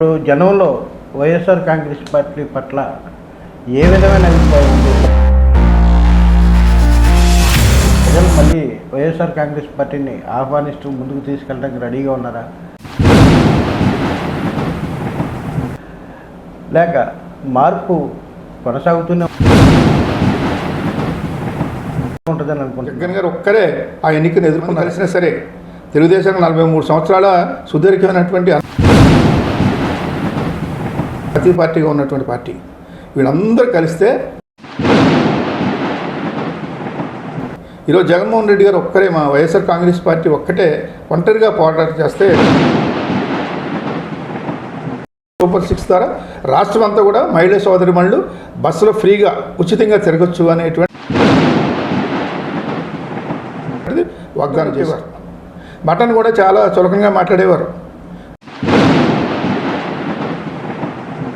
ఇప్పుడు జనంలో వైఎస్ఆర్ కాంగ్రెస్ పార్టీ పట్ల ఏ విధమైన అభిప్రాయం ఉంది? ప్రజలు మళ్ళీ వైఎస్ఆర్ కాంగ్రెస్ పార్టీని ఆహ్వానిస్తూ ముందుకు తీసుకెళ్ళడానికి రెడీగా ఉన్నారా? లేక మార్పు కొనసాగుతూనే ఉంటుందని అనుకుంటున్నాను జగన్ గారు ఒక్కరే ఆ ఎన్నికను ఎదుర్కొని కలిసినా సరే తెలుగుదేశం నలభై మూడు సంవత్సరాల సుదీర్ఘమైనటువంటి ప్రతి పార్టీగా ఉన్నటువంటి పార్టీ. వీళ్ళందరూ కలిస్తే ఈరోజు జగన్మోహన్ రెడ్డి గారు ఒక్కరే మా వైఎస్ఆర్ కాంగ్రెస్ పార్టీ ఒక్కటే ఒంటరిగా పోరాటం చేస్తే సూపర్ సిక్స్ ద్వారా రాష్ట్రం అంతా కూడా మహిళా సోదరిమణులు బస్సులో ఫ్రీగా ఉచితంగా తిరగచ్చు అనేటువంటి వాగ్దానం చేశారు. బటన్ కూడా చాలా చులకంగా మాట్లాడేవారు.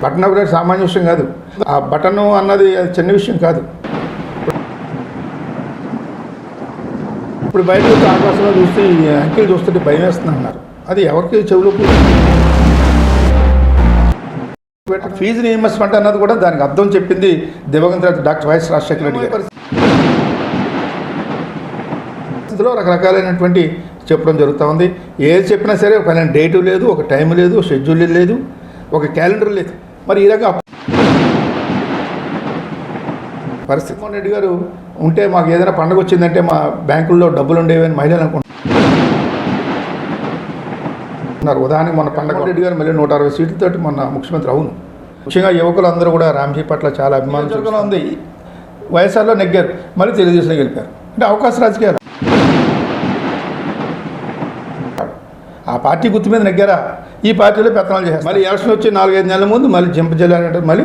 బటన్ అప్డేట్ సామాన్య విషయం కాదు. ఆ బటన్ అన్నది అది చిన్న విషయం కాదు. ఇప్పుడు బయట వచ్చి ఆకాశంలో చూస్తే ఈ అంకెలు చూస్తుంటే భయం వేస్తుంది అన్నారు. అది ఎవరికి చెవులు ఫీజు రియంబర్స్మెంట్ అన్నది కూడా దానికి అర్థం చెప్పింది దివంగత డాక్టర్ వైఎస్ రాజశేఖర రెడ్డి గారు. పరిస్థితిలో రకరకాలైనటువంటి చెప్పడం జరుగుతూ ఉంది. ఏది చెప్పినా సరే ఒక డేటు లేదు ఒక టైం లేదు షెడ్యూల్ లేదు ఒక క్యాలెండర్ లేదు. మరి ఈ రకంగా పరిస్థితి. మోహన్ రెడ్డి గారు ఉంటే మాకు ఏదైనా పండుగ వచ్చిందంటే మా బ్యాంకుల్లో డబ్బులు ఉండేవని మహిళలు అనుకుంటున్నారు. ఉదాహరణకి మొన్న పండగ రెడ్డి గారు మళ్ళీ నూట అరవై సీట్లతోటి మొన్న ముఖ్యమంత్రి అవును. ముఖ్యంగా యువకులందరూ కూడా రామ్జీ పట్ల చాలా అభిమానం ఉంది. వైఎస్ఆర్లో నెగ్గారు. మళ్ళీ తెలుగుదేశంలో గెలిపారు అంటే అవకాశ రాజకీయాలు ఆ పార్టీ గుర్తు మీద నెగ్గారా? ఈ పార్టీలో పెత్తనాలు చేస్తారు మళ్ళీ ఎలక్షన్ వచ్చి నాలుగైదు నెలల ముందు మళ్ళీ జింప మళ్ళీ